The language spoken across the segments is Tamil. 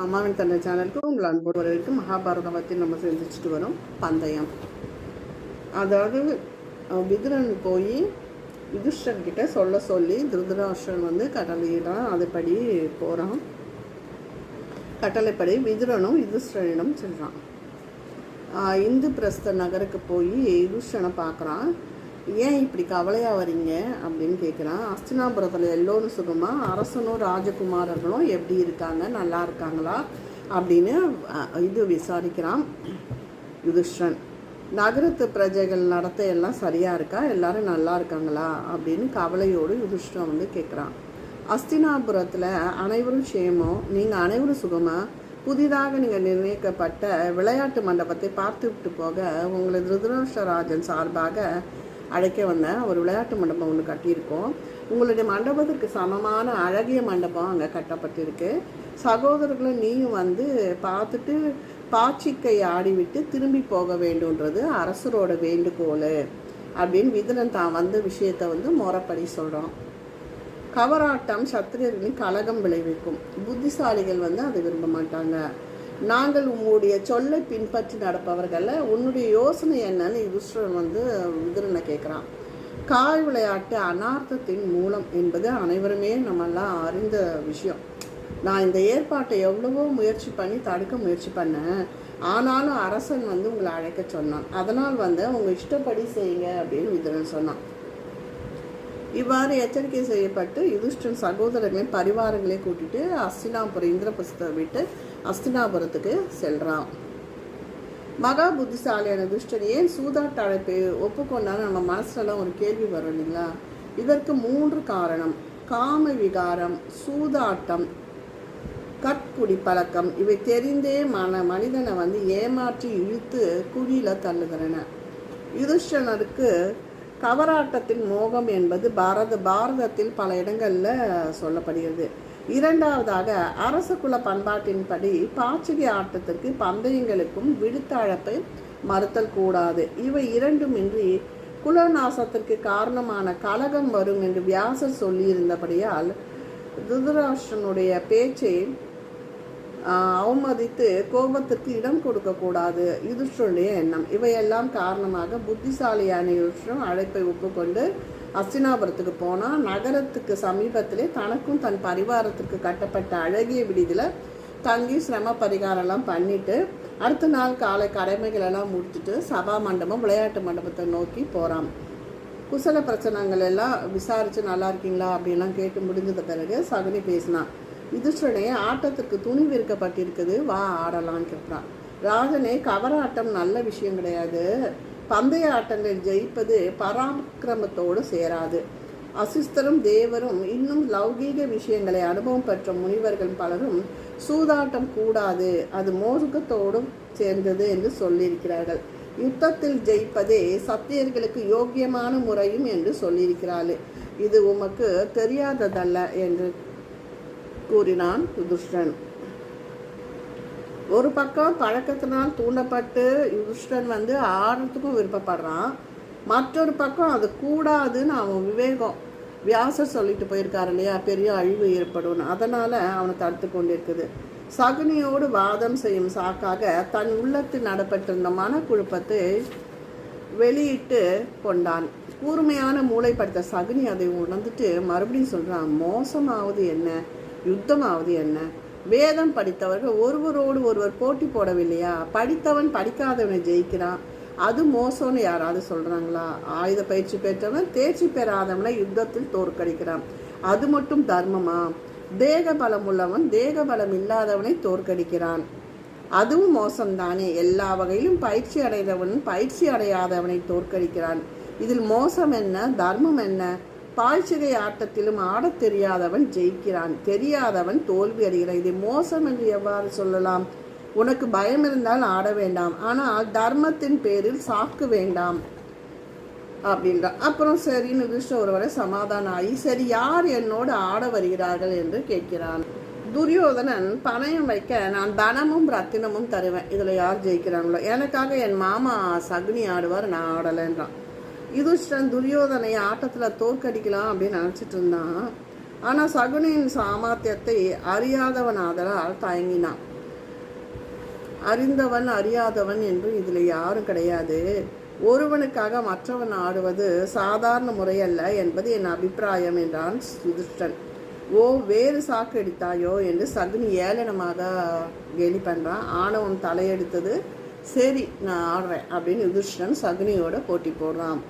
அம்மாவின் தந்தை சேனலுக்கு உங்கள் அன்போடு வரவேற்கும் மகாபாரதம் பற்றி நம்ம செஞ்சுட்டு வரோம். பந்தயம். அதாவது விதுரன் போய் யுதிஷ்டர்கிட்ட சொல்ல சொல்லி திருதராஷ்டன் வந்து கட்டளையிடான் அதுபடி போகிறான் கட்டளைப்படி விதுரனும் யுதிஷ்டனிடம் செல்கிறான் இந்து பிரஸ்த நகருக்கு போய் யுதிஷ்டனை பார்க்குறான். ஏன் இப்படி கவலையாக வரீங்க அப்படின்னு கேட்குறான் அஸ்தினாபுரத்தில் எல்லோரும் சுகமா அரசனும் ராஜகுமாரர்களும் எப்படி இருக்காங்க நல்லா இருக்காங்களா அப்படின்னு இது விசாரிக்கிறான் யுதிஷ்டன் நகரத்து பிரஜைகள் நடத்த எல்லாம் சரியாக இருக்கா? எல்லாரும் நல்லா இருக்காங்களா? அப்படின்னு கவலையோடு யுதிஷ்டன் வந்து கேட்குறான் அஸ்தினாபுரத்தில் அனைவரும் சேமம் நீங்கள் அனைவரும் சுகமாக புதிதாக நீங்கள் நிர்ணயிக்கப்பட்ட விளையாட்டு மண்டபத்தை பார்த்து விட்டு போக உங்களை திருதராஷ்டிரராஜன் சார்பாக அழைக்க வந்தேன் ஒரு விளையாட்டு மண்டபம் ஒன்று கட்டியிருக்கோம். உங்களுடைய மண்டபத்திற்கு சமமான அழகிய மண்டபம் அங்கே கட்டப்பட்டிருக்கு. சகோதரர்களும் நீயும் வந்து பார்த்துட்டு பாச்சிக்கை ஆடிவிட்டு திரும்பி போக வேண்டும்ன்றது அரசரோட வேண்டுகோள் அப்படின்னு விதுரன் தான் வந்த விஷயத்தை வந்து முறப்படி சொல்கிறான் கவராட்டம் சத்திரியர்களின் கலகம் விளைவிக்கும். புத்திசாலிகள் வந்து அதை விரும்ப மாட்டாங்க. நாங்கள் உங்களுடைய சொல்லை பின்பற்றி நடப்பவர்களில் உன்னுடைய யோசனை என்னன்னு யுதிஷ்டரன் வந்து விதுரனை கேட்குறான் கால் விளையாட்டு அனார்த்தத்தின் மூலம் என்பது அனைவருமே நம்மெல்லாம் அறிந்த விஷயம். நான் இந்த ஏற்பாட்டை எவ்வளவோ முயற்சி பண்ணி தடுக்க முயற்சி பண்ணேன். ஆனாலும் அரசன் வந்து உங்களை அழைக்க சொன்னான். அதனால் வந்து உங்கள் இஷ்டப்படி செய்யுங்க அப்படின்னு விதுரன் சொன்னான். இவ்வாறு எச்சரிக்கை செய்யப்பட்டு யுதிஷ்டன் சகோதரர்களையும் பரிவாரங்களை கூட்டிட்டு அஸ்தினாபுரம் இந்திரபிரசத்தை விட்டு அஸ்தினாபுரத்துக்கு செல்கிறான் மகா புத்திசாலியான துஷ்டன் ஏன் சூதாட்ட அழைப்பு ஒப்புக்கொண்டாலும் நம்ம மனசுலலாம் ஒரு கேள்வி வரும் இல்லைங்களா? இதற்கு மூன்று காரணம். காம விகாரம் சூதாட்டம் கற்குடி பழக்கம் இவை தெரிந்தே மன மனிதனை வந்து ஏமாற்றி இழுத்து குழியில் தள்ளுகிறன. யுதிஷ்டனருக்கு கவராட்டத்தின் மோகம் என்பது பாரத பாரதத்தில் பல இடங்களில் சொல்லப்படுகிறது. இரண்டாவதாக அரச குல பண்பாட்டின்படி பாச்சிகை ஆட்டத்திற்கு பந்தயங்களுக்கும் விடுத்த அழைப்பை மறுத்தல் கூடாது. இவை இரண்டுமின்றி குலநாசத்திற்கு காரணமான கலகம் வரும் என்று வியாசர் சொல்லியிருந்தபடியால் திருதராஷ்டனுடைய பேச்சை அவமதித்து கோபத்திற்கு இடம் கொடுக்கக்கூடாது யுதிஷ்டனுடைய எண்ணம். இவையெல்லாம் காரணமாக புத்திசாலியான யுதிஷ்டன் அழைப்பை ஒப்புக்கொண்டு அஸ்தினாபுரத்துக்கு போனால் நகரத்துக்கு சமீபத்திலே தனக்கும் தன் பரிவாரத்துக்கு கட்டப்பட்ட அழகிய விடுதியில் தங்கி சிரம பரிகாரம்லாம் பண்ணிட்டு அடுத்த நாள் காலை கடமைகள் எல்லாம் முடிச்சுட்டு சபா மண்டபம் விளையாட்டு மண்டபத்தை நோக்கி போகிறான் குசல பிரச்சனைகள் எல்லாம் விசாரித்து நல்லா இருக்கீங்களா? அப்படின்லாம் கேட்டு முடிஞ்சத பிறகு சகுனி பேசினான். யுதிஷ்டனே ஆட்டத்திற்கு துணி விற்கப்பட்டிருக்குது வா ஆடலான்னு கேட்குறான். ராஜனே கவராட்டம் நல்ல விஷயம் கிடையாது. பந்தய ஆட்டங்கள் ஜெயிப்பது பராக்கிரமத்தோடு சேராது. அசிஸ்தரும் தேவரும் இன்னும் லௌகீக விஷயங்களை அனுபவம் பெற்ற முனிவர்கள் பலரும் சூதாட்டம் கூடாது அது மோசுகத்தோடும் சேர்ந்தது என்று சொல்லியிருக்கிறார்கள். யுத்தத்தில் ஜெயிப்பதே சத்தியர்களுக்கு யோக்கியமான முறையும் என்று சொல்லியிருக்கிறாள். இது உமக்கு தெரியாததல்ல என்று கூறினான் யுதிஷ்டன் ஒரு பக்கம் பழக்கத்தினால் தூண்டப்பட்டு யுதிஷ்டன் வந்து ஆடுறதுக்கும் விருப்பப்படுறான். மற்றொரு பக்கம் அது கூடாதுன்னு அவன் விவேகம். வியாசர் சொல்லிட்டு போயிருக்காரு இல்லையா? பெரிய அழிவு ஏற்படும். அதனால அவனை தடுத்து கொண்டிருக்குது. சகுனியோடு வாதம் செய்யும் சாக்காக தன் உள்ளத்தில் நடப்பட்டிருந்த மனக்குழப்பத்தை வெளியிட்டு கொண்டான். கூர்மையான மூளைப்படுத்த சகுனி அதை உணர்ந்துட்டு மறுபடியும் சொல்றான் மோசமாவது என்ன? யுத்தமாவது என்ன? வேதம் படித்தவர்கள் ஒருவரோடு ஒருவர் போட்டி போடவில்லையா? படித்தவன் படிக்காதவனை ஜெயிக்கிறான். அது மோசம்னு யாராவது சொல்கிறாங்களா ஆயுத பயிற்சி பெற்றவன் தேர்ச்சி பெறாதவனை யுத்தத்தில் தோற்கடிக்கிறான். அது மட்டும் தர்மமா? தேக பலம் உள்ளவன் தேக பலம் இல்லாதவனை தோற்கடிக்கிறான். அதுவும் மோசம்தானே? எல்லா வகையிலும் பயிற்சி அடைந்தவன் பயிற்சி அடையாதவனை தோற்கடிக்கிறான். இதில் மோசம் என்ன? தர்மம் என்ன? பாய்ச்சிகை ஆட்டத்திலும் ஆடத் தெரியாதவன் ஜெயிக்கிறான். தெரியாதவன் தோல்வி அடைகிறான். இதை மோசம் என்று எவ்வாறு சொல்லலாம்? உனக்கு பயம் இருந்தால் ஆட வேண்டாம். ஆனால் தர்மத்தின் பேரில் சாக்கு வேண்டாம். அப்படின்றான் அப்புறம் சரின்னு கிருஷ்ண ஒருவரை சமாதானம் ஆகி சரி யார் என்னோடு ஆட வருகிறார்கள் என்று கேட்கிறான். துரியோதனன் பணயம் வைக்க நான் தனமும் ரத்தினமும் தருவேன். இதில் யார் ஜெயிக்கிறாங்களோ? எனக்காக என் மாமா சகுனி ஆடுவார் நான் ஆடலைன்றான். யுதிஷ்டன் துரியோதனை ஆட்டத்தில் தோற்கடிக்கலாம் அப்படின்னு நினச்சிட்டு இருந்தான். ஆனால் சகுனியின் சாமர்த்தியத்தை அறியாதவனாதலால் தயங்கினான். அறிந்தவன் அறியாதவன் என்று இதில் யாரும் கிடையாது. ஒருவனுக்காக மற்றவன் ஆடுவது சாதாரண முறையல்ல என்பது என் அபிப்பிராயம் என்றான் சுதிஷ்டன் ஓ வேறு சாக்கு எடுத்தாயோ என்று சகுனி ஏளனமாக கேலி பண்ணுறான் ஆணவம் தலையெடுத்தது. சரி நான் ஆடுறேன் அப்படின்னு யுதிஷ்டன் சகுனியோட போட்டி போடுறான்.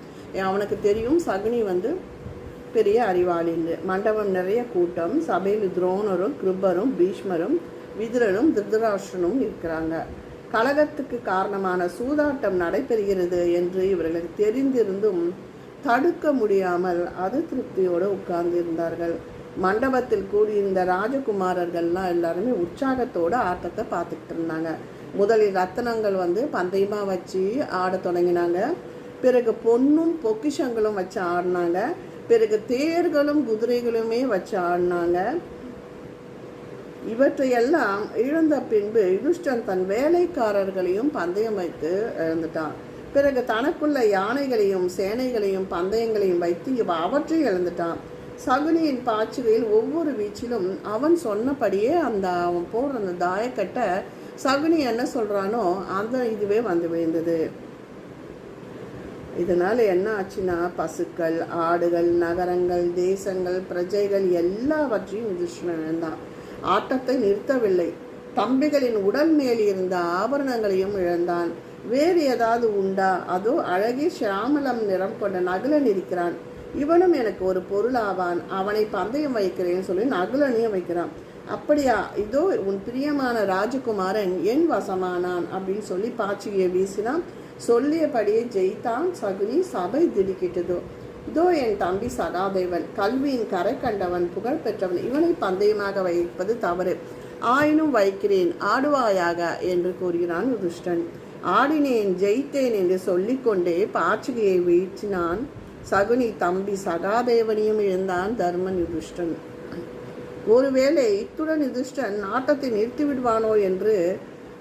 அவனுக்கு தெரியும் சகுனி வந்து பெரிய அறிவாளின்னு. மண்டபம் நிறைய கூட்டம் சபையில் துரோணரும் கிருபரும் பீஷ்மரும் விதுரனும் திருதராஷ்டனும் இருக்கிறாங்க. கழகத்துக்கு காரணமான சூதாட்டம் நடைபெறுகிறது என்று இவர்களுக்கு தெரிந்திருந்தும் தடுக்க முடியாமல் அது திருப்தியோடு உட்கார்ந்து இருந்தார்கள். மண்டபத்தில் கூடியிருந்த ராஜகுமாரர்கள்லாம் எல்லாருமே உற்சாகத்தோட ஆட்டத்தை பார்த்துக்கிட்டு இருந்தாங்க. முதலில் ரத்தனங்கள் வந்து பந்தயமாக வச்சு ஆட தொடங்கினாங்க. பிறகு பொன்னும் பொக்கிஷங்களும் வச்சு ஆடினாங்க. பிறகு தேர்களும் குதிரைகளுமே வச்சு ஆடினாங்க. இவற்றையெல்லாம் இழந்த பின்பு யுதிஷ்டன் தன் வேலைக்காரர்களையும் பந்தயம் வைத்து இழந்துட்டான். பிறகு தனக்குள்ள யானைகளையும் சேனைகளையும் பந்தயங்களையும் வைத்து இவ அவற்றை இழந்துட்டான். சகுனியின் பாய்ச்சுகையில் ஒவ்வொரு வீச்சிலும் அவன் சொன்னபடியே அந்த அவன் போடுற அந்த தாயக்கட்டை சகுனி என்ன சொல்கிறானோ அந்த இதுவே வந்து விழுந்தது. இதனால் என்ன ஆச்சுன்னா பசுக்கள் ஆடுகள் நகரங்கள் தேசங்கள் பிரஜைகள் எல்லாவற்றையும் யுதிஷ்ணன் தான். ஆட்டத்தை நிறுத்தவில்லை. தம்பிகளின் உடல் மேல் இருந்த ஆபரணங்களையும் இழந்தான். வேறு ஏதாவது உண்டா? அதோ அழகி ஷியாமலம் நிறம் கொண்ட நகுலன் இருக்கிறான். இவனும் எனக்கு ஒரு பொருளாவான் அவனை பந்தயம் வைக்கிறேன்னு சொல்லி நகுலனையும் வைக்கிறான். அப்படியா? இதோ உன் பிரியமான ராஜகுமாரன் என் வசமானான் அப்படின்னு சொல்லி பாச்சியை வீசினான். சொல்லியபடியே ஜெயித்தான் சகுனி சபை திடுக்கிட்டதோ. இதோ என் தம்பி சகாதேவன் கல்வியின் கரை கண்டவன் புகழ் பெற்றவன். இவனை பந்தயமாக வைப்பது தவறு. ஆயினும் வைக்கிறேன் ஆடுவாயாக என்று கூறுகிறான் துஷ்டன் ஆடினேன் ஜெயித்தேன் என்று சொல்லிக்கொண்டே பாச்சிகையை வீழ்த்தினான் சகுனி. தம்பி சகாதேவனையும் இழந்தான் தர்மன் யுதிஷ்டன். ஒருவேளை இத்துடன் யுதிஷ்டன் நாட்டத்தை நிறுத்திவிடுவானோ என்று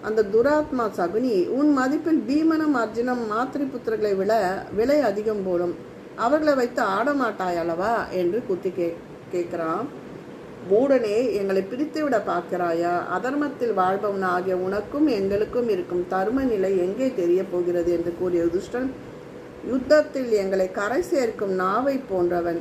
அந்த துராத்மா சகுனி உன் மதிப்பில் பீமனும் அர்ஜுனம் மாத்திரி புத்திரர்களை விட விலை அதிகம் போலும். அவர்களை வைத்து ஆடமாட்டாய் அல்லவா? என்று குத்தி கே கேட்கிறான். மூடனே எங்களை பிரித்துவிட பார்க்கிறாயா? அதர்மத்தில் வாழ்பவன் ஆகிய உனக்கும் எங்களுக்கும் இருக்கும் தர்ம நிலை எங்கே தெரிய போகிறது? என்று கூறிய துஷ்டன் யுத்தத்தில் எங்களை கரை சேர்க்கும் நாவை போன்றவன்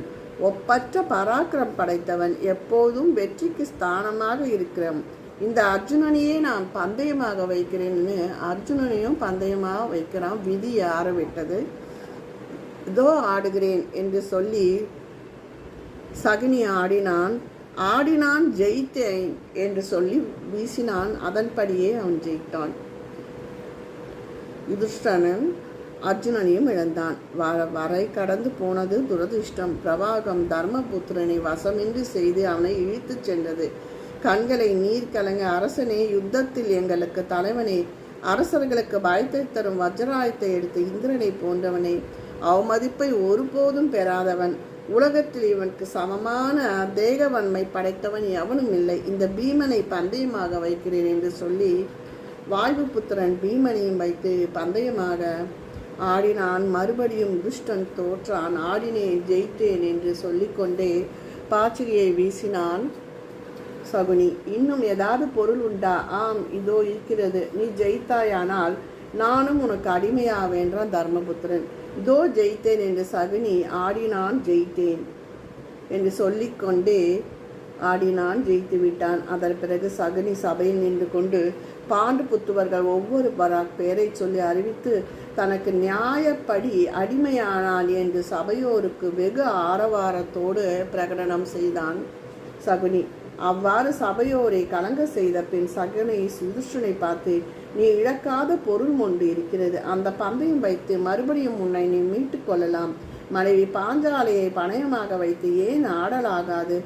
ஒப்பற்ற பராக்கிரம் படைத்தவன் எப்போதும் வெற்றிக்கு ஸ்தானமாக இருக்கிறான். இந்த அர்ஜுனனையே நான் பந்தயமாக வைக்கிறேன்னு அர்ஜுனனையும் பந்தயமாக வைக்கிறான். விதி யார விட்டது இதோ ஆடுகிறேன் என்று சொல்லி சகுனி ஆடினான். ஆடினான் ஜெயித்தேன் என்று சொல்லி வீசினான். அதன்படியே அவன் ஜெயித்தான். யுதிஷ்டனன் அர்ஜுனனையும் இழந்தான். வ வரை கடந்து போனது துரதிர்ஷ்டம். பிரவாகம் தர்மபுத்திரனை வசமின்றி செய்து அவனை இழுத்துச் சென்றது. கண்களை நீர் கலங்க அரசனே யுத்தத்தில் எங்களுக்கு தலைவனே. அரசர்களுக்கு பயத்தை தரும் வஜ்ராயத்தை எடுத்த இந்திரனை போன்றவனே. அவமதிப்பை ஒருபோதும் பெறாதவன். உலகத்தில் இவனுக்கு சமமான தேகவன்மை படைத்தவன் எவனும் இல்லை. இந்த பீமனை பந்தயமாக வைக்கிறேன் என்று சொல்லி வாய்வு புத்திரன் பீமனையும் வைத்து பந்தயமாக ஆடினான். மறுபடியும் துஷ்டன் தோற்றான். ஆடினேன் ஜெயித்தேன் என்று சொல்லிக்கொண்டே பாச்சிரியை வீசினான். சகுனி இன்னும் ஏதாவது பொருள் உண்டா? ஆம் இதோ இருக்கிறது. நீ ஜெயித்தாயானால் நானும் உனக்கு அடிமையாவேன்றான் தர்மபுத்திரன். இதோ ஜெயித்தேன் என்று சகுனி ஆடினான் ஜெயித்தேன் என்று சொல்லிக்கொண்டே ஆடினான் ஜெயித்து விட்டான். அதன் பிறகு சகுனி சபையில் நின்று கொண்டு பாண்டு புத்துவர்கள் ஒவ்வொரு பராக் பெயரை சொல்லி அறிவித்து தனக்கு நியாயப்படி அடிமையானான் என்று சபையோருக்கு வெகு ஆரவாரத்தோடு பிரகடனம் செய்தான் சகுனி. அவ்வாறு சபையோரை கலங்க செய்த பின் சகனை சுதுஷனை பார்த்து நீ இழக்காத பொருள் ஒன்று இருக்கிறது. அந்த பந்தயம் வைத்து மறுபடியும் உன்னை நீ மீட்டு கொள்ளலாம். மனைவி பாஞ்சாலையை பணயமாக வைத்து ஏன் ஆடலாகாது?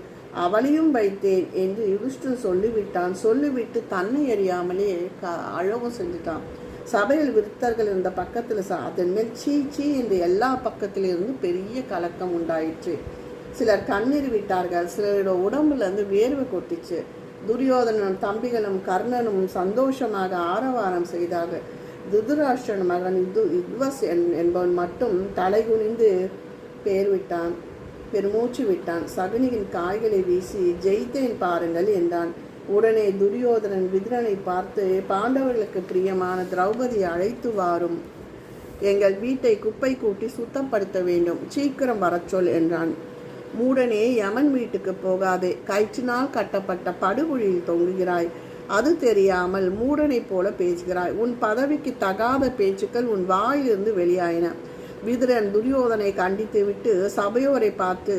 அவளையும் வைத்தேன் என்று யுதிஷ்டன் சொல்லிவிட்டான். சொல்லிவிட்டு தன்னை அறியாமலே க அழகும் செஞ்சுட்டான். சபையில் விருத்தர்கள் இருந்த பக்கத்தில் அதன் மேல் சீ சீ என்று எல்லா பக்கத்திலிருந்து பெரிய கலக்கம் உண்டாயிற்று. சிலர் கண்ணீர் விட்டார்கள் சிலரோட உடம்புலேருந்து வேர்வு வேர்வை கொட்டிச்சு. துரியோதனனும் தம்பிகளும் கர்ணனும் சந்தோஷமாக ஆரவாரம் செய்தார்கள். துதுராஷ்டிரன் மகன் இது இத்வஸ் என்பவன் மட்டும் தலைகுனிந்து பேர் விட்டான் பெருமூச்சு விட்டான். சகுனியின் காய்களை வீசி ஜெயித்தேன் பாருங்கள் என்றான். உடனே துரியோதனன் விதுரனை பார்த்து பாண்டவர்களுக்கு பிரியமான திரௌபதியை அழைத்து வாரும். எங்கள் வீட்டை குப்பை கூட்டி சுத்தப்படுத்த வேண்டும். சீக்கிரம் வரச்சொல் என்றான். மூடனே யமன் வீட்டுக்கு போகாதே. கயிற்றினால் கட்டப்பட்ட படுகுழியில் தொங்குகிறாய். அது தெரியாமல் மூடனைப் போல பேசுகிறாய். உன் பதவிக்கு தகாத பேச்சுக்கள் உன் வாயிலிருந்து வெளியாயின. விதுரன் துரியோதனை கண்டித்து விட்டு சபையோரை பார்த்து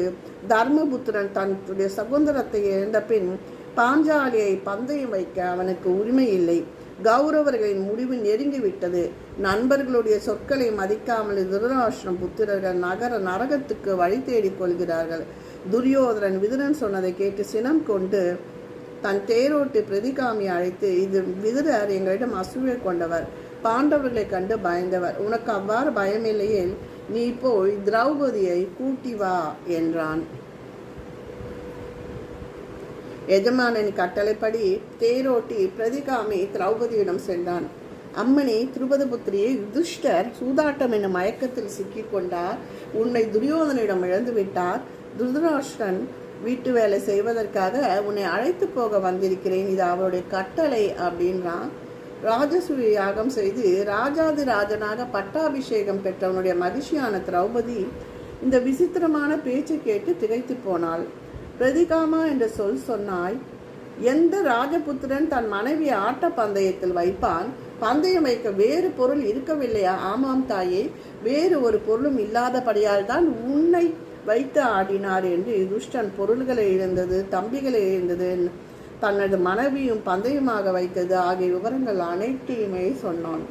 தர்மபுத்திரன் தன்னுடைய சகுந்தரத்தை இழந்த பின் பாஞ்சாலியை பந்தயம் வைக்க அவனுக்கு உரிமை இல்லை. கௌரவர்களின் முடிவு நெருங்கிவிட்டது. நண்பர்களுடைய சொற்களை மதிக்காமல் திருதராஷ்டிரம் புத்திரர்கள் நகர நரகத்துக்கு வழி தேடிக் கொள்கிறார்கள். துரியோதரன் விதுரன் சொன்னதை கேட்டு சினம் கொண்டு தன் தேரோட்டு பிரதிகாமி அழைத்து இது விதுரர் எங்களிடம் அசூயை கொண்டவர். பாண்டவர்களை கண்டு பயந்தவர். உனக்கு அவ்வாறு பயமில்லையே நீ போய் திரௌபதியை கூட்டி வா என்றான். எஜமானன் கட்டளைப்படி தேரோட்டி பிரதிகாமி திரௌபதியிடம் சென்றான். அம்மணி திருபதபுத்திரியை யுதிஷ்டர் சூதாட்டம் என்னும் மயக்கத்தில் சிக்கிக்கொண்டார் உன்னை துரியோதனிடம் இழந்து விட்டார். துருதராஷ்டிரன் வீட்டு வேலை செய்வதற்காக உன்னை அழைத்து போக வந்திருக்கிறேன். இது அவருடைய கட்டளை அப்படின்றான். ராஜசூய யாகம் செய்து ராஜாதி ராஜனாக பட்டாபிஷேகம் பெற்றவனுடைய மகிழ்ச்சியான திரௌபதி இந்த விசித்திரமான பேச்சை கேட்டு திகைத்து போனாள். பிரதிகாமா என்ற சொல் சொன்னாய் எந்த ராஜபுத்திரன் தன் மனைவி ஆட்ட பந்தயத்தில் வைப்பான்? பந்தயம் வைக்க வேறு பொருள் இருக்கவில்லையா? ஆமாம் தாயே வேறு ஒரு பொருளும் இல்லாதபடியால் தான் உன்னை வைத்து ஆடினார் என்று துஷ்டன் பொருள்களை இழந்தது தம்பிகளை இழந்தது தனது மனைவியும் பந்தயமாக வைத்தது. ஆகிய விவரங்கள் அனைத்தையுமே சொன்னான்.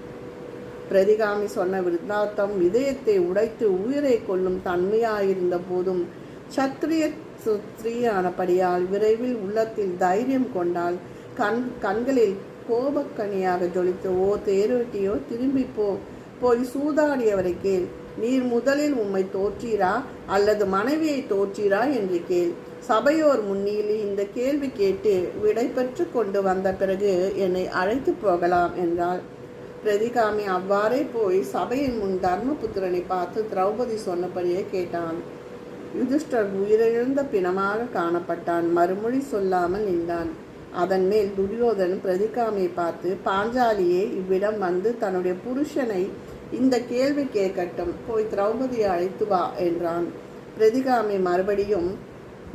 பிரதிகாமி சொன்ன விருத்தாத்தம் இதயத்தை உடைத்து உயிரை கொள்ளும் தன்மையாயிருந்த போதும் சத்திரிய ஸ்திரீயானபடியால் விரைவில் உள்ளத்தில் தைரியம் கொண்டால் கண் கண்களில் கோபக்கனியாக ஜொலித்து ஓ தேரோட்டியோ திரும்பி போ போய் சூதாடியவரை கேள். நீர் முதலில் உம்மை தோற்றீரா? அல்லது மனைவியை தோற்றீரா? என்று கேள். சபையோர் முன்னில் இந்த கேள்வி கேட்டு விடை பெற்று கொண்டு வந்த பிறகு என்னை அழைத்து போகலாம் என்றாள். பிரதிகாமி அவ்வாறே போய் சபையின் முன் தர்மபுத்திரனை பார்த்து திரௌபதி சொன்னபடியே கேட்டான். யுதிஷ்டர் உயிரிழந்த பிணமாக காணப்பட்டான். மறுமொழி சொல்லாமல் நின்றான். அதன் மேல் துரியோதன் பிரதிகாமியை பார்த்து பாஞ்சாலியே இவ்விடம் வந்து தன்னுடைய புருஷனை இந்த கேள்வி கேட்கட்டும். போய் திரௌபதியை அழைத்து வா என்றான். பிரதிகாமி மறுபடியும்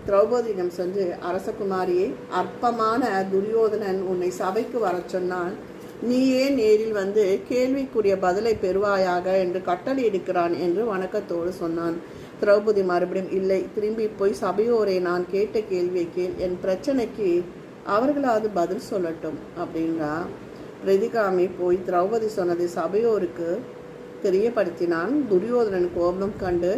திரௌபதியிடம் சென்று அரசகுமாரியை அற்பமான துரியோதனன் உன்னை சபைக்கு வரச் சொன்னான். நீயே நேரில் வந்து கேள்விக்குரிய பதிலை பெறுவாயாக என்று கட்டளை எடுக்கிறான் என்று வணக்கத்தோடு சொன்னான். திரௌபதி மறுபடியும் இல்லை திரும்பி போய் சபையோரை நான் கேட்ட கேள்வியை கேள். என் பிரச்சனைக்கு அவர்களாவது பதில் சொல்லட்டும் அப்படின்றா. பிரதிகாமி போய் திரௌபதி சொன்னதை சபையோருக்கு தெரியப்படுத்தினான். துரியோதனன் கோபம் கண்டு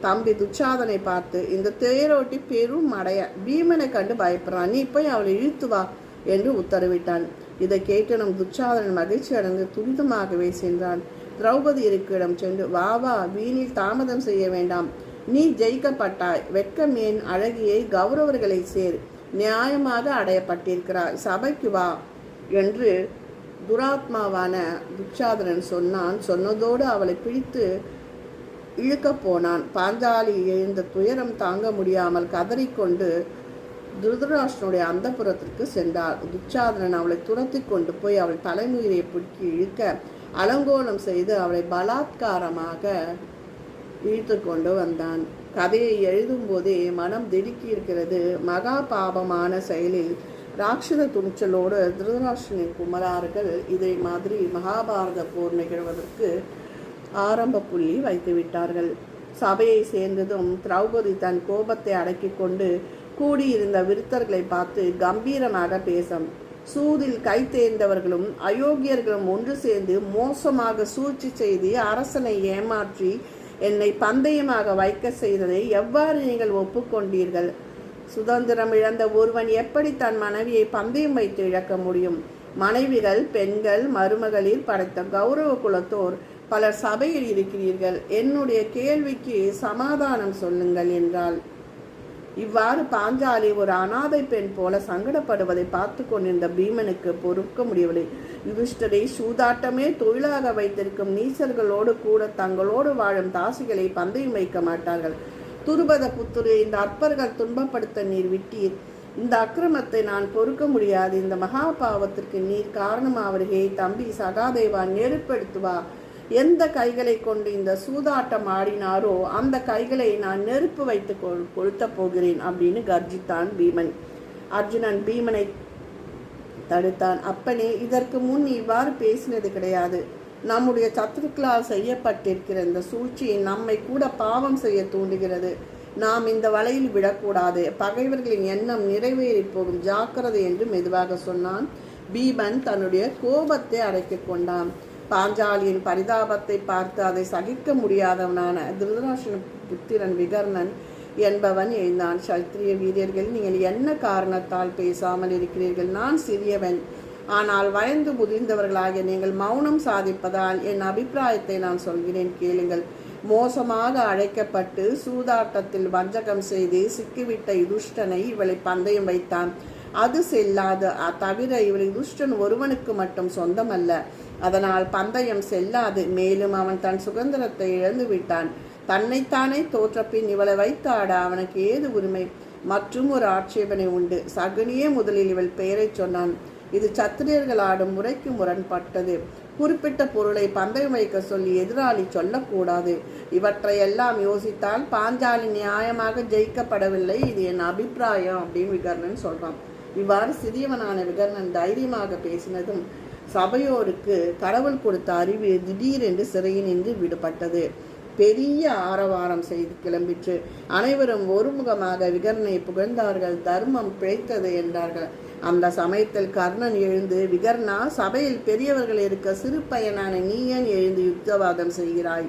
தம்பி துச்சாதனை பார்த்து இந்த தேரோட்டி பெரும் மடைய. பீமனை கண்டு பயப்படுறான். நீ போய் அவளை இழுத்து வா என்று உத்தரவிட்டான். இதை கேட்டு நம் துச்சாதனன் மகிழ்ச்சி அடைந்து துரிதமாகவே சென்றான். திரௌபதி இருக்கிடம் சென்று வா வா வீணில் தாமதம் செய்ய வேண்டாம். நீ ஜெயிக்கப்பட்டாய். வெட்கமேன் அழகியை கௌரவர்களை சேர். நியாயமாக அடையப்பட்டிருக்கிறாய். சபைக்கு வா என்று துராத்மாவான துச்சாதனன் சொன்னான். சொன்னதோடு அவளை பிடித்து இழுக்கப் போனான். பாஞ்சாலி எழுந்த துயரம் தாங்க முடியாமல் கதறிக்கொண்டு துருதராஷ்டனுடைய அந்தப்புறத்திற்கு சென்றார் துச்சாதனன் அவளை துரத்தி கொண்டு போய் அவள் தலைமுயிரை பிடிக்கி இழுக்க அலங்கோலம் செய்து அவளை பலாத்காரமாக இழுத்து கொண்டு வந்தான் கதையை எழுதும் போதே மனம் திடுக்கி இருக்கிறது மகா பாபமான செயலில் ராட்சத துணிச்சலோடு திருதராஷ்டிரனின் குமரார்கள் இதை மாதிரி மகாபாரத போர் நிகழ்வதற்கு ஆரம்ப புள்ளி வைத்து விட்டார்கள் சபையை சேர்ந்ததும் திரௌபதி தன் கோபத்தை அடக்கிக் கொண்டு கூடியிருந்த விருத்தர்களை பார்த்து கம்பீரமாக பேசும். சூதில் கை தேர்ந்தவர்களும் அயோக்கியர்களும் ஒன்று சேர்ந்து மோசமாக சூழ்ச்சி செய்து அரசனை ஏமாற்றி என்னை பந்தயமாக வைக்க செய்ததை எவ்வாறு நீங்கள் ஒப்புக்கொண்டீர்கள்? சுதந்திரம் இழந்த ஒருவன் எப்படி தன் மனைவியை பந்தயம் வைத்து இழக்க முடியும்? மனைவிகள் பெண்கள் மருமகளில் படைத்த கௌரவ குலத்தோர் பலர் சபையில் இருக்கிறீர்கள். என்னுடைய கேள்விக்கு சமாதானம் சொல்லுங்கள் என்றாள். இவ்வாறு பாஞ்சாலி ஒரு அனாதை பெண் போல சங்கடப்படுவதை பார்த்து கொண்டிருந்த பீமனுக்கு பொறுக்க முடியவில்லை. யுதிஷ்டரை சூதாட்டமே தொழிலாக வைத்திருக்கும் நீசர்களோடு கூட தங்களோடு வாழும் தாசிகளை பந்தயம் வைக்க மாட்டார்கள். துருபத புத்துரு இந்த அற்பர்கள் துன்பப்படுத்த நீர் விட்டீர். இந்த அக்கிரமத்தை நான் பொறுக்க முடியாது. இந்த மகா பாவத்திற்கு நீர் காரணமாவருகே தம்பி சகாதேவா நெருப்படுத்துவா எந்த கைகளை கொண்டு இந்த சூதாட்டம் ஆடினாரோ அந்த கைகளை நான் நெருப்பு வைத்து கொள்- போகிறேன் அப்படின்னு கர்ஜித்தான் பீமன். அர்ஜுனன் பீமனை தடுத்தான். அப்பனே இதற்கு முன் இவ்வாறு பேசினது கிடையாது. நம்முடைய சத்துருக்களால் செய்யப்பட்டிருக்கிற இந்த சூழ்ச்சி நம்மை கூட பாவம் செய்ய தூண்டுகிறது. நாம் இந்த வலையில் விடக்கூடாது. பகைவர்களின் எண்ணம் நிறைவேறி போகும் ஜாக்கிரதை என்று மெதுவாக சொன்னான். பீமன் தன்னுடைய கோபத்தை அடக்கிக் கொண்டான். பாஞ்சாலியின் பரிதாபத்தை பார்த்து அதை சகிக்க முடியாதவனான திருதராஷன புத்திரன் விகர்ணன் என்பவன் எழுந்தான். சத்திரிய வீரர்கள் நீங்கள் என்ன காரணத்தால் பேசாமல் இருக்கிறீர்கள்? நான் சிறியவன். ஆனால் வயந்து முதிர்ந்தவர்களாகிய நீங்கள் மௌனம் சாதிப்பதால் என் அபிப்பிராயத்தை நான் சொல்கிறேன். கேளுங்கள். மோசமாக அழைக்கப்பட்டு சூதாட்டத்தில் வஞ்சகம் செய்து சிக்கிவிட்ட யுதுஷ்டனை இவளை பந்தயம் வைத்தான். அது செல்லாது. தவிர இவள் துஷ்டன் ஒருவனுக்கு மட்டும் சொந்தமல்ல. அதனால் பந்தயம் செல்லாது. மேலும் அவன் தன் சுதந்திரத்தை இழந்து விட்டான் தன்னைத்தானே தோற்றப்பின் இவளை வைத்தாட அவனுக்கு ஏது உரிமை? மற்றும் ஒரு ஆட்சேபனை உண்டு. சகுனியே முதலில் இவள் பெயரைச் சொன்னான். இது சத்திரியர்கள் ஆடும் முறைக்கு முரண்பட்டது. குறிப்பிட்ட பொருளை பந்தயம் வைக்க சொல்லி எதிராளி சொல்லக்கூடாது. இவற்றையெல்லாம் யோசித்தால் பாஞ்சாலி நியாயமாக ஜெயிக்கப்படவில்லை. இது என் அபிப்பிராயம் அப்படின்னு விகர்ணன் சொல்றான். இவ்வாறு சிறியவனான விகர்ணன் தைரியமாக பேசினதும் சபையோருக்கு கடவுள் கொடுத்த அறிவு திடீரென்று சிறையில் நின்று விடுபட்டது. பெரிய ஆரவாரம் செய்து கிளம்பிற்று. அனைவரும் ஒருமுகமாக விகர்ணனை புகழ்ந்தார்கள் தர்மம் பிழைத்தது என்றார்கள். அந்த சமயத்தில் கர்ணன் எழுந்து விகர்ணா சபையில் பெரியவர்கள் இருக்க சிறு பையனான நீயன் எழுந்து யுக்தவாதம் செய்கிறாய்?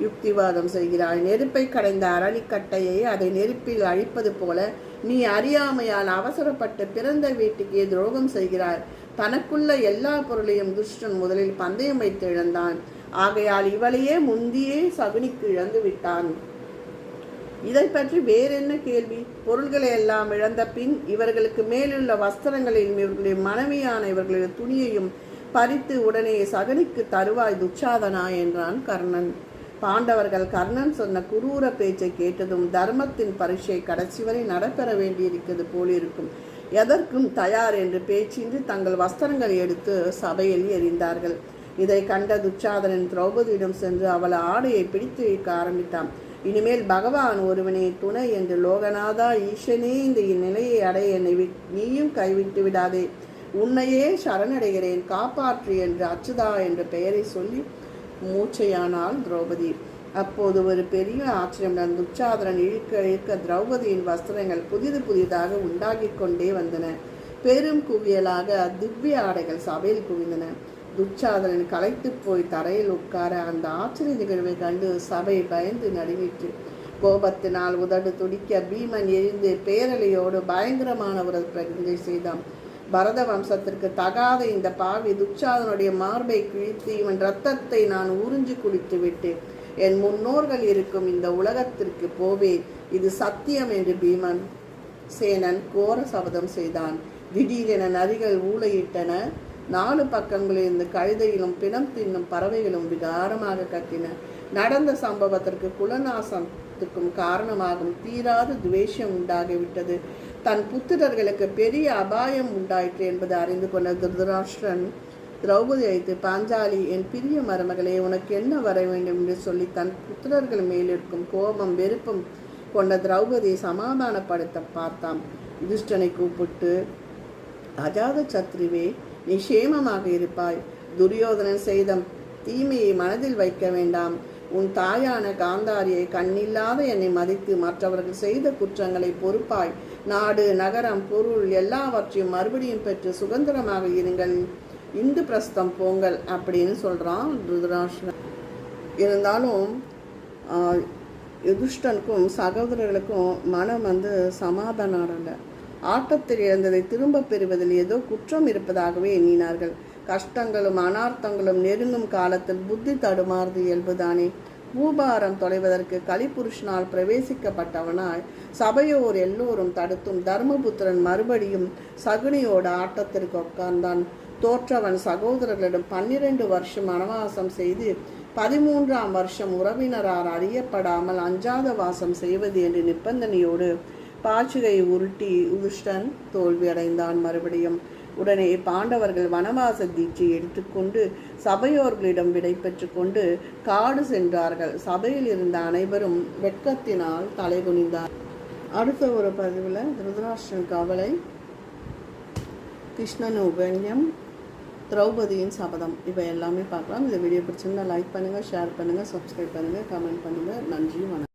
யுக்திவாதம் செய்கிறாய். நெருப்பை கடைந்த அரளிக்கட்டையை அதை நெருப்பில் அழிப்பது போல நீ அறியாமையால் அவசரப்பட்டு பிறந்த வீட்டுக்கே துரோகம் செய்கிறாய். தனக்குள்ள எல்லா பொருளையும் துஷ்டன் முதலில் பந்தயம் வைத்து இழந்தான். ஆகையால் இவளையே முந்தியே சகுனிக்கு இழந்து விட்டான். இதை பற்றி வேறென்ன கேள்வி? பொருள்களை எல்லாம் இழந்த பின் இவர்களுக்கு மேலுள்ள வஸ்திரங்களையும் இவர்களுடைய மனைவியான இவர்களுடைய துணியையும் பறித்து உடனே சகனிக்கு தருவாய் துச்சாதனா? என்றான் கர்ணன். பாண்டவர்கள் கர்ணன் சொன்ன குரூர பேச்சை கேட்டதும் தர்மத்தின் பரீட்சை கடைசி வரை நடைபெற வேண்டியிருக்கிறது போலிருக்கும். எதற்கும் தயார் என்று பேச்சின்றி தங்கள் வஸ்திரங்கள் எடுத்து சபையில் எறிந்தார்கள். இதை கண்ட துச்சாதனன் திரௌபதியிடம் சென்று அவள் ஆடையை பிடித்து இழுக்க ஆரம்பித்தான். இனிமேல் பகவான் ஒருவனே துணை என்று லோகநாதா ஈசனே இந்த நிலையை அடைய என்னை நீயும் கைவிட்டு விடாதே. உன்னையே சரணடைகிறேன் காப்பாற்று என்று அச்சுதா என்ற பெயரை சொல்லி மூச்சையானாள் திரௌபதி. அப்போது ஒரு பெரிய ஆச்சரியம் துச்சாதனன் இழுக்க இழுக்க திரௌபதியின் வஸ்திரங்கள் புதிது புதிதாக உண்டாகி கொண்டே வந்தன. பெரும் குவியலாக திவ்ய ஆடைகள் சபையில் குவிந்தன. துச்சாதனன் களைத்து போய் தரையில் உட்கார அந்த ஆச்சரிய நிகழ்வை கண்டு சபை பயந்து நடுங்கிற்று. கோபத்தினால் உதடு துடிக்க பீமன் எழுந்து பேரலையோடு பயங்கரமான ஒரு பிரதிஞ்சை செய்தான். பரத வம்சத்திற்கு தகாத இந்த பாவி துச்சாதனுடைய மார்பை கிழித்து இவன் ரத்தத்தை நான் உறிஞ்சு குடித்து விட்டேன். என் முன்னோர்கள் இருக்கும் இந்த உலகத்திற்கு போவேன். இது சத்தியம் என்று பீமன் சேனன் கோர சபதம் செய்தான். திடீரென நரிகள் ஊளையிட்டன. நாலு பக்கங்களிலிருந்து கழுதையிலும் பிணம் தின்னும் பறவைகளும் விகாரமாக கத்தின. நடந்த சம்பவத்திற்கு குலநாசத்துக்கும் காரணமாகும் தீராத துவேஷம் உண்டாகிவிட்டது. தன் புத்திரர்களுக்கு பெரிய அபாயம் உண்டாயிற்று என்பதை அறிந்து கொண்ட திருதராஷ்டிரன் திரௌபதி அழைத்து பாஞ்சாலி என் பிரிய மருமகளே உனக்கு என்ன வர வேண்டும்? என்று சொல்லி தன் புத்திரர்கள் மேலிருக்கும் கோபம் வெறுப்பும் கொண்ட திரௌபதியை சமாதானப்படுத்த பார்த்தான். யுதிஷ்டனை கூப்பிட்டு அஜாத சத்ருவே நீ சேமமாக இருப்பாய். துரியோதனன் செய்த தீமையை மனதில் வைக்க வேண்டாம். உன் தாயான காந்தாரியை கண்ணில்லாத என்னை மதித்து மற்றவர்கள் செய்த குற்றங்களை பொறுப்பாய். நாடு நகரம் பொருள் எல்லாவற்றையும் மறுபடியும் பெற்று சுதந்திரமாக இருங்கள். இந்து பிரஸ்தம் போங்கள் அப்படின்னு சொல்றான் ருத்ராஷ்ணன் இருந்தாலும் யுதிஷ்டனுக்கும் சகோதரர்களுக்கும் மனம் வந்து சமாதானம் அடையல ஆட்டத்தில் இழந்ததை திரும்பப் பெறுவதில் ஏதோ குற்றம் இருப்பதாகவே எண்ணினார்கள். கஷ்டங்களும் அனார்த்தங்களும் நெருங்கும் காலத்தில் புத்தி தடுமாறுது இயல்புதானே. பூபாரம் தொலைவதற்கு கலிபுருஷனால் பிரவேசிக்கப்பட்டவனாய் சபையோர் எல்லோரும் தடுத்தும் தர்மபுத்திரன் மறுபடியும் சகுனியோட ஆட்டத்திற்கு உட்கார்ந்தான். தோற்றவன் சகோதரர்களிடம் பன்னிரண்டு வருஷம் வனவாசம் செய்து பதிமூன்றாம் வருஷம் உறவினரார் அறியப்படாமல் அஞ்சாத வாசம் செய்வது என்று நிபந்தனையோடு பாச்சுகை உருட்டி உருஷ்டன் தோல்வியடைந்தான் மறுபடியும். உடனே பாண்டவர்கள் வனவாச தீட்சை எடுத்துக்கொண்டு சபையோர்களிடம் விடை கொண்டு காடு சென்றார்கள். சபையில் இருந்த அனைவரும் வெட்கத்தினால் தலைகுனிந்தார். அடுத்த ஒரு பதிவில் திருதராஷ்டிரன் கவலை கிருஷ்ணன் உபன்யம் திரௌபதியின் சபதம் இவை எல்லாமே பார்க்கலாம். இந்த வீடியோ பிடிச்சிருந்தால் லைக் பண்ணுங்கள் ஷேர் பண்ணுங்கள் சப்ஸ்கிரைப் பண்ணுங்கள் கமெண்ட் பண்ணுங்கள் நன்றி வணக்கம்.